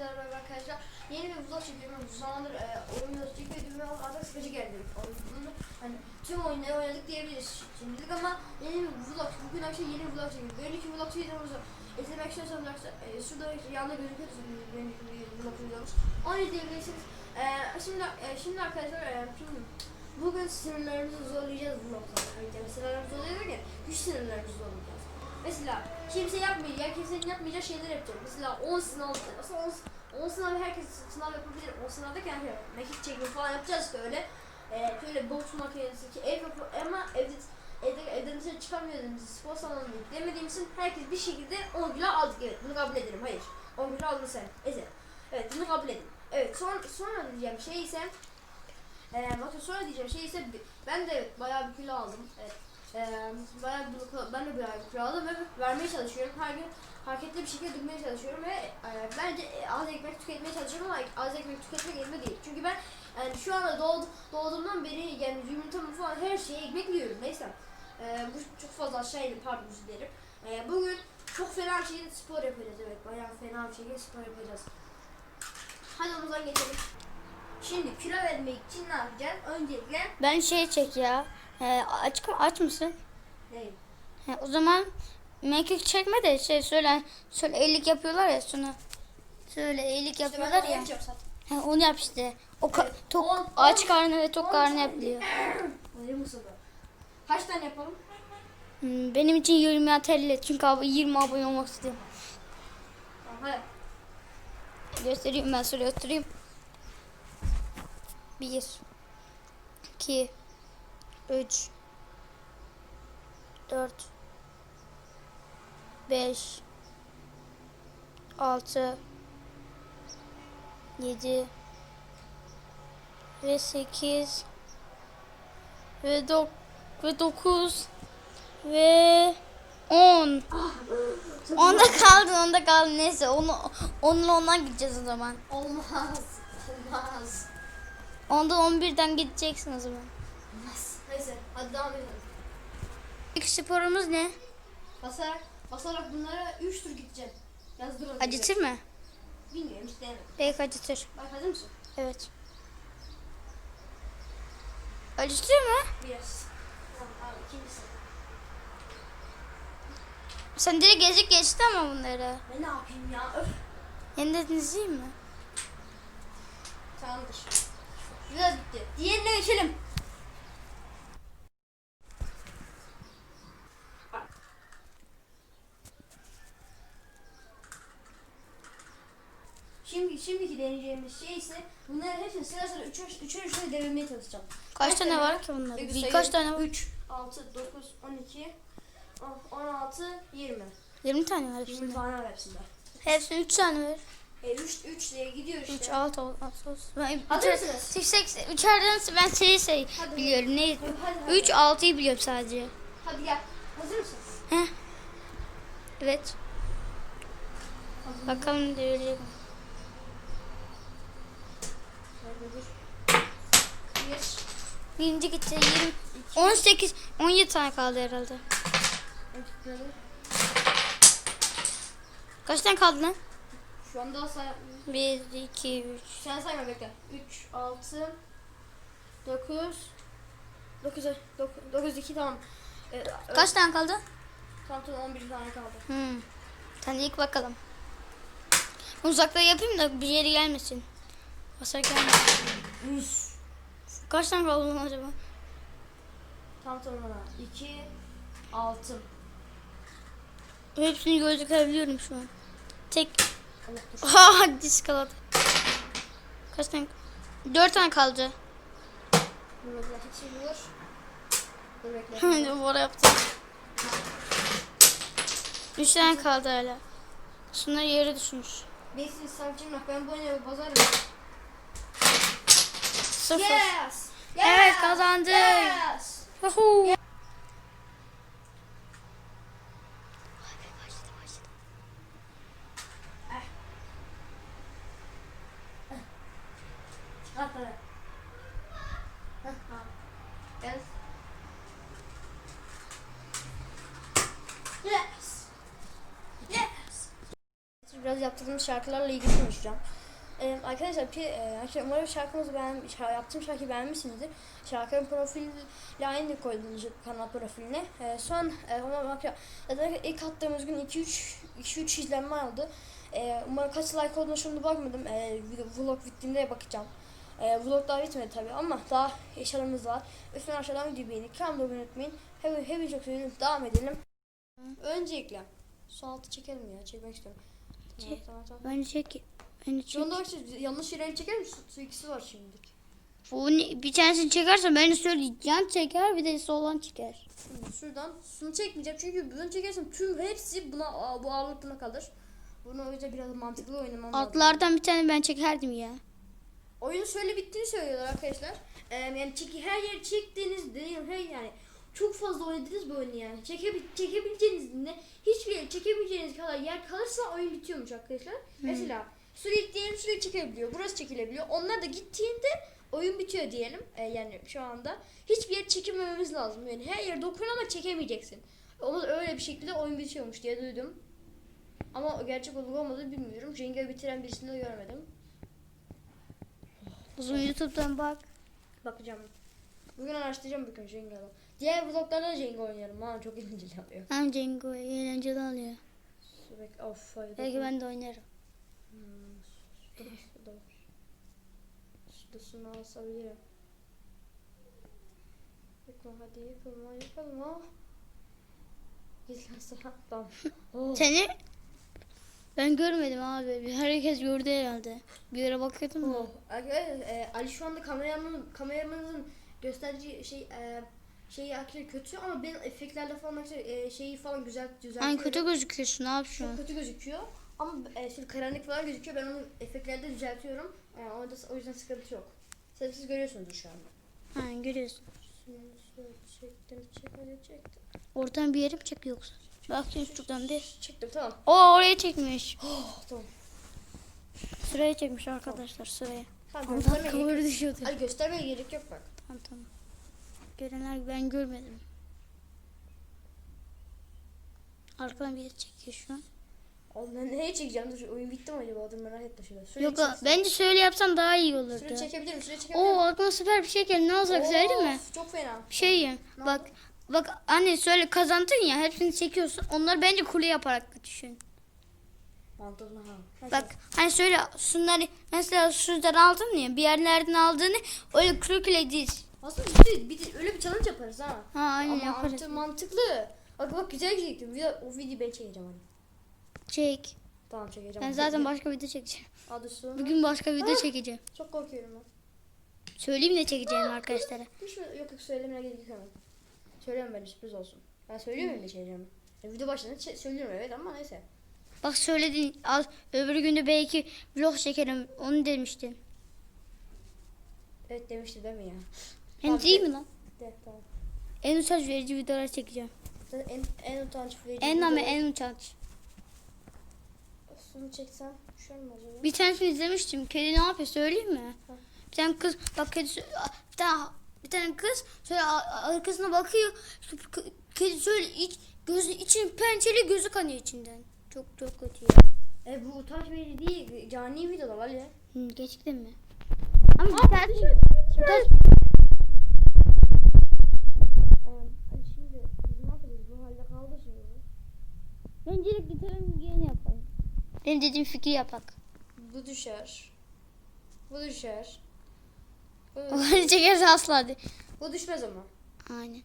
beraber arkadaşlar yeni bir vlog çekiyorum. Uzun zamandır e, oyun çekiyordum ve artık sıkıcı geldi. Oyunu, hani tüm oyunları oynadık diyebiliriz şimdilik ama yeni bir vlog. Bugün akşam yeni bir vlog çekiyorum. Önceki vlog videomuzu izlemek istiyorsanız e, şurada yanda gözüküyor benim vlog videomuz. Onu izleyebilirsiniz. E, şimdi, e, şimdi arkadaşlar e, şimdi bugün sınırlarımızı zorlayacağız vlogda. Yani sınırlarımızı zorlayacağız ya güç sınırlarımızı zorlayacağız. Mesela kimse yapmayacak, kimsenin yapmayacağı şeyler yapacak. Mesela 10 sınav, mesela 10, 10 sınav herkes sınav yapabilir. 10 sınavda yani mekik çekimi falan yapacağız işte öyle. Ee, böyle boks makinesi ki ev yapı ama evde evde evden dışarı çıkamıyordum. Spor salonu demediğim için herkes bir şekilde 10 kilo aldık. Evet bunu kabul ederim. Hayır. 10 kilo aldın sen. Ezel. Evet bunu kabul edin. Evet son, sonra diyeceğim şey ise e, sonra diyeceğim şey ise ben de evet, bayağı bir kilo aldım. Evet. Ee, bayağı bir, ben de bir kilo aldım ve vermeye çalışıyorum. Her gün hareketli bir şekilde durmaya çalışıyorum ve bence az ekmek tüketmeye çalışıyorum ama az ekmek tüketmek elime değil. Çünkü ben yani şu anda doğdu, doğduğumdan beri yani yumurtamı falan her şeyi ekmekle yiyorum. Neyse. Bu çok fazla aşağı indim pardon dilerim. Bugün çok fena bir şekilde spor yapacağız evet. Bayağı fena bir şekilde spor yapacağız. Hadi o zaman geçelim. Şimdi kilo vermek için ne yapacağız? Öncelikle Ben şey çek ya. Ee, aç aç mısın? değil. He, o zaman mekik çekme de şey söyle şöyle eğilik yapıyorlar ya sonra şöyle eğilik yapıyorlar ya. He, onu yap işte. O ka- Evet, tok on- aç karnı ve tok karnı yapılıyor. Kaç tane yapalım? Hmm, benim için 20 yeterli çünkü abi 20 abone olmak istiyorum. Tamam hadi. Göstereyim ben şöyle göstereyim. 1 2 3 4 5 6 7 ve 8 ve 9 ve 9 ve 10 Onda kaldı, onda kaldı. Neyse onu onunla ondan gideceğiz o zaman. Olmaz. Olmaz. Ondan 11'den gideceksin o zaman. Neyse hadi devam edelim. İlk sporumuz ne? Basarak, basarak bunlara 3 tur gideceğim. Yazdırın. Acıtır mı? Bilmiyorum hiç denemedim. Belki acıtır. Bak hazır mısın? Evet. Acıtır mı? Biraz. Tamam abi ikincisi. Sen direkt gezip geçtin ama bunları. Ben ne yapayım ya? Öf. Yeniden izleyeyim mi? Tamamdır. Biraz bitti. Diğerine geçelim. Şimdi şimdiki deneyeceğimiz şey ise bunların hepsini sıra sıra üçer üçer üçer devirmeye çalışacağım. Kaç tane var ki bunların? Birkaç tane var. 3, 6, 9, 12, 16, 20. 20 tane var 20 hepsinde. tane var hepsinde. Hepsinde 3 tane var. E 3 3 diye gidiyor işte. 3, 6, 6, 6. Ben Hazır mısınız? 8, üçerden ben sayı sayı Hadi. biliyorum. Ne? Hadi, hadi, hadi. 3, 6'yı biliyorum sadece. Hadi gel. Hazır mısın? Heh. Evet. Bakalım devirecek mi? Hadi dur. Bir. Birinci gitti. 20, 18, 17 tane kaldı herhalde. Kaç tane kaldı lan? Şu anda say... 1, 2, 3. Sen sayma bekle. 3, 6, 9, 9, 9, 9, 2 tamam. Ee, Kaç tane kaldı? Tam tam 11 tane kaldı. Hmm. Sen ilk bakalım. Uzakta yapayım da bir yere gelmesin. Basar gelmesin. 100. Kaç tane kaldı acaba? Tam tamına. 2, 6. Hepsini gözükebiliyorum şu an. Tek. Allah dur. Ha diskaladı. Kaç tane? Dört tane kaldı. Dur bekle. Duvara yaptım. Üç tane kaldı hala. Şunlar yere düşmüş. Besin savcım ben bu oyunu bozarım. Sıfır. Yes! Evet, kazandık. Yes! Tamam. Yes. Yes. Yes. biraz yaptığımız şarkılarla ilgili konuşacağım. Ee, arkadaşlar, pi- e, umarım şarkımızı beğen, şa- yaptığım şarkıyı beğenmişsinizdir. Şarkının profiliyle aynı koydunuz kanal profiline. Ee, son e, umarım arkadaşlar zaten ilk attığımız gün 2-3 2-3 izlenme aldı. Ee, umarım kaç like olduğunu şimdi bakmadım. Video- vlog bittiğinde bakacağım. Ee, vlog daha bitmedi tabii ama daha eşyalarımız var. Lütfen aşağıdan videoyu beğenip kanalıma abone unutmayın. Hep, hepinizi çok seviyorum. Devam edelim. Öncelikle su altı çekelim ya. Çekmek istiyorum. Tamam, tamam, tamam. Bence çek. Bence çek. Şu anda işte yanlış yere çeker misin? Su, ikisi var şimdi. Bu ne- bir tanesini çekersen beni söyle yan çeker bir de soldan çeker. Şimdi şuradan sunu çekmeyeceğim çünkü bunu çekersem tüm hepsi buna bu ağırlık buna kalır. Bunu o yüzden biraz mantıklı oynamam lazım. Altlardan bir tane ben çekerdim ya. Oyunun şöyle bittiğini söylüyorlar arkadaşlar. Ee, yani çeki, her yeri çektiğiniz değil her yani çok fazla oynadınız bu oyunu yani. Çekebil çekebileceğiniz ne hiçbir yere çekebileceğiniz kadar yer kalırsa oyun bitiyormuş arkadaşlar. Mesela sürekli diyelim sürekli çekebiliyor. Burası çekilebiliyor. Onlar da gittiğinde oyun bitiyor diyelim. Ee, yani şu anda hiçbir yer çekemememiz lazım. Yani her yere dokun ama çekemeyeceksin. Ama öyle bir şekilde oyun bitiyormuş diye duydum. Ama gerçek olup olmadığı bilmiyorum. Jenga bitiren birisini de görmedim. Uzun YouTube'dan bak. Bakacağım. Bugün araştıracağım bugün Jenga'da. Diğer vloglarda da Jenga oynarım. Bana çok eğlenceli oluyor. Hem Cengo eğlenceli oluyor. Sürekli of. Belki ben de oynarım. Hmm, şurada, var. Şurada şunu asabilirim. Yıkma hadi yıkılma yıkılma. Git lan. Oh. Seni ben görmedim abi. Herkes gördü herhalde. Bir yere bakıyordum da. Oh. E, Ali şu anda kameramanın kameramanın gösterdiği şey e, şeyi akili kötü ama ben efektlerle falan e, şeyi falan güzel düzeltiyorum. Hani kötü gözüküyorsun ne yapıyorsun? Çok kötü gözüküyor. Ama e, şöyle karanlık falan gözüküyor. Ben onu efektlerde düzeltiyorum. Yani orada, o yüzden sıkıntı yok. Siz, siz görüyorsunuz şu anda. Ha görüyorsun. Çektim, çektim, çektim. Oradan bir yere mi çekiyor yoksa? Baktın şuradan bir. Çektim tamam. O oraya çekmiş. Oh, tamam. Sıraya çekmiş arkadaşlar sıraya. Tamam Ondan kavur düşüyordu. Hadi göstermeye gerek yok bak. Tamam tamam. Görenler ben görmedim. Arkadan bir çekiyor şu an. Oğlum ben neye çekeceğim? Dur oyun bitti mi acaba? Dur merak ettim şöyle. Şuraya Yok çeksin. bence şöyle yapsan daha iyi olurdu. Şuraya çekebilirim, şuraya çekebilirim. Oo aklıma süper bir şey geldi. Ne olacak söyleyeyim mi? Of, Çok fena. Bir şey yiyeyim. Ne Bak oldu? bak anne söyle kazandın ya hepsini çekiyorsun. Onları bence kule yaparak düşün. Mantıklı ha. Bak hani söyle şunları mesela şuradan aldın ya bir yerlerden aldığını öyle kule kule diz. Aslında bir, bir, bir- öyle bir challenge yaparız ha. Ha aynen Ama yaparız. mantı- mantıklı. Bak bak güzel gidecektim. O videoyu ben çekeceğim hadi. Çek. Tamam çekeceğim. Ben zaten başka video çekeceğim. Adı sonra. Bugün başka video çekeceğim. Çok korkuyorum ben. Söyleyeyim ne çekeceğim arkadaşlara. Hiç mi- yok yok söylemeye gerek yok. Söyleyemem ben sürpriz olsun. Ben söylüyorum ne çekeceğimi. E, video başında söylüyorum evet ama neyse. Bak söyledin al öbür günde belki vlog çekerim onu demiştin. Evet demişti değil mi ya? Hem Tamam, değil de- mi lan? De, tamam. En utanç verici videolar çekeceğim. En, en utanç verici. En ama en utanç. Şunu çeksem şöyle mi? Bir tanesini izlemiştim. Kedi ne yapıyor söyleyeyim mi? Ha. Bir tane kız bak kedi bir tane bir tane kız şöyle arkasına bakıyor. Kedi şöyle iç gözü için pençeli gözü kanıyor içinden. Çok çok kötü ya. E bu utanç verici değil. Cani videolar var ya. Hı, gerçekten mi? Ama bir tane bir tane- Ee, hadi şimdi biz ne yapacağız? Bu halde kaldı şimdi. bu. Ben direkt gitarın yeni yapayım. Benim dediğim fikri yapak. Bu düşer. Bu düşer. Bu, Onları çekerse asla değil. bu düşmez ama. Aynen.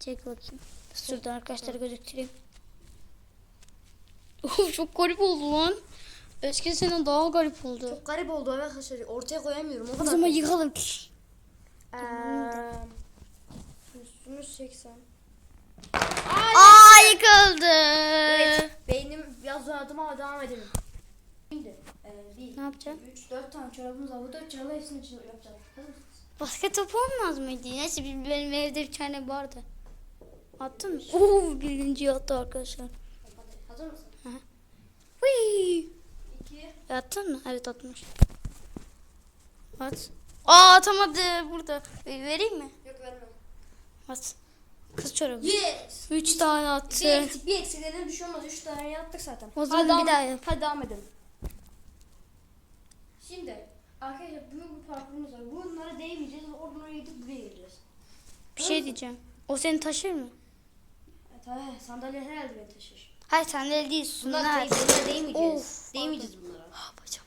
Çek bakayım. Şuradan arkadaşlara gözüktüreyim. Of çok garip oldu lan. Eskisinden daha garip oldu. Çok garip oldu arkadaşlar. Ortaya koyamıyorum. O O kadar. zaman yıkalım. Eee, Üstünü çeksem. Aa yıkıldı. Evet. Beynim biraz uzadım ama devam edelim. Şimdi. E, bir, Ne yapacaksın? 3, 4 tane çorabımız var. Bu 4 çorabı hepsinin içine yapacağız. Basket topu olmaz mıydı? Neyse bir- benim evde bir tane vardı. Attın mı? Oo birinci attı arkadaşlar. Hazır mısın? Hıy. 2, Attın mı? Evet atmış. At. Aa atamadı burada. Vereyim mi? yok vermem. At. Kız çorabı. Yes. 3 tane Bir attı. eksik, bir eksiklerden bir şey olmaz. Üç tane yaptık zaten. O zaman Hadi bir daha yap. Hadi devam edelim. Şimdi arkadaşlar büyük bir parkurumuz var. Bunlara değmeyeceğiz. Oradan oraya gidip buraya geleceğiz. Bir şey diyeceğim. O seni taşır mı? Evet, ha, sandalye herhalde beni taşır. Hayır sen de değil. Bunlar, değil, bunlara değmeyeceğiz. Of, değmeyeceğiz bunlara. Ah bacım.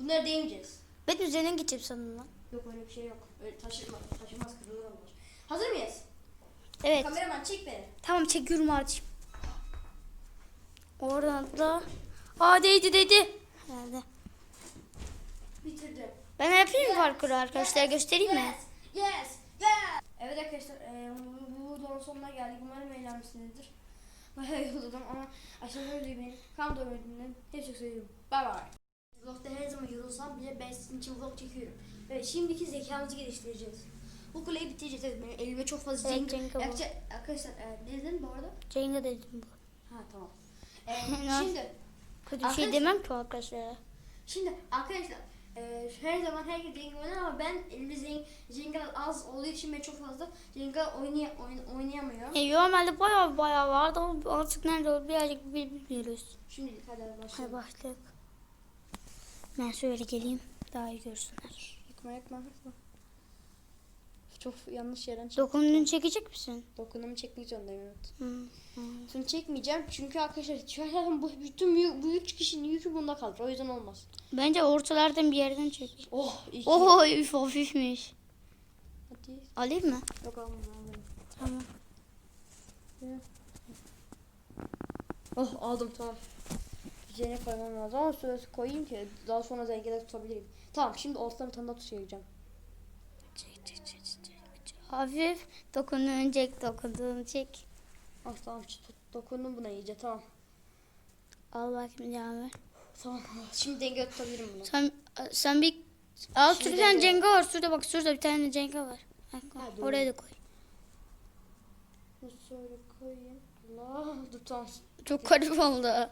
Bunlara değmeyeceğiz. Ben üzerine gideceğim sanırım lan. Yok öyle bir şey yok. Öyle taşırmaz, taşımaz kırılır onlar. Hazır mıyız? Evet. Kameraman çek beni. Tamam çekiyorum artık. Oradan da. Aa değdi değdi. Herhalde. Bitirdim. Ben yapayım mı parkuru arkadaşlar göstereyim mi? Yes, yes, yes. Evet arkadaşlar e, bu, videonun sonuna geldik. Umarım eğlenmişsinizdir. Bayağı yoruldum ama aşağıda beğenip kanalıma abone olmayı Hepsi çok seviyorum. Bye bye. Vlogda her zaman yorulsam bile ben sizin için vlog çekiyorum. Evet şimdiki zekamızı geliştireceğiz. Bu kuleyi bitireceğiz. Evet benim elime çok fazla Evet, cenk. Arkadaşlar, e, ne dedin bu arada? Jenga dedim bu. Ha tamam. E, şimdi Kötü şey demem ki arkadaşlara. Şimdi arkadaşlar e, her zaman herkes Jenga oynar ama ben elimde Jen- Jenga az olduğu için ben çok fazla Jenga oynay oyn- oynayamıyorum. E, normalde bayağı bayağı vardı ama artık nerede o birazcık bil- bilmiyoruz. Şimdilik hadi Hadi başlayalım. başlayalım. Ben şöyle geleyim daha iyi görsünler. Yıkma yıkma yıkma. Çok yanlış yerden çek. Dokunduğunu çekecek misin? Dokunumu çekmek zorundayım evet. Hı. Şimdi çekmeyeceğim çünkü arkadaşlar zaten bu bütün büyük, büyük kişinin yükü bunda kalır. O yüzden olmaz. Bence ortalardan bir yerden çek. Oh iyi ki. Oho üf hafifmiş. Hadi. Alayım mı? Yok almam almam. Tamam. Oh aldım tamam. Üzerine koymam lazım ama süresi koyayım ki daha sonra zengeler tutabilirim. Tamam şimdi olsam bir tane daha tutacağım. Çek çek. çek. Hafif dokunduğunu çek dokunduğunu çek. Ah tamam dokundum buna iyice tamam. Al bakayım devam ver. Tamam şimdi denge tutabilirim bunu. Sen sen bir al şurada bir tane cenga var. Şurada bak şurada bir tane cenga var. Bak, bak, oraya da koy. Şöyle koyayım. Allah dur tamam. Çok garip oldu.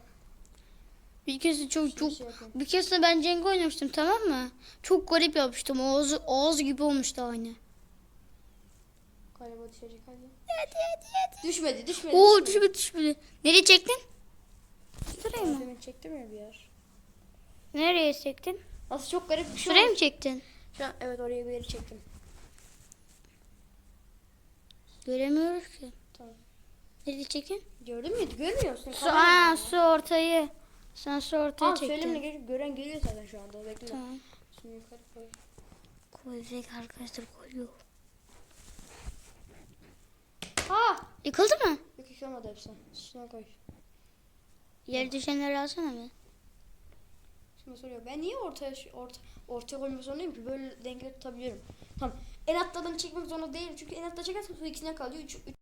Bir kez çok çok şey bir kez ben cenga oynamıştım tamam mı? Çok garip yapmıştım. Ağzı ağız gibi olmuştu aynı. Galiba düşecek hadi. Hadi hadi hadi. Düşmedi düşmedi. Oo düşmedi düşmedi. Nereye çektin? Şuraya mı? Demin çektim ya bir yer. Nereye çektin? Nasıl çok garip bir şey Şuraya mı çektin? Şu an evet oraya bir yeri çektim. Göremiyoruz ki. Tamam. Nereye çekin? Gördün mü? Görmüyorsun. Su, aa, su ortayı. Sen su ortaya Aa çektin. söylemene gerek yok. gören görüyor zaten şu anda. Bekle. Tamam. Şimdi yukarı koy. Koyacak arkadaşlar koyuyor. Ha! Yıkıldı mı? Yok yıkamadı hepsi. Şuna koy. Yere düşenleri alsana bir. Şimdi soruyor. Ben niye ortaya orta, ortaya koymak zorundayım ki? Böyle denge tutabiliyorum. Tamam. En altlardan çekmek zorunda değilim. Çünkü en altta çekersem su ikisine kalıyor. Üç, üç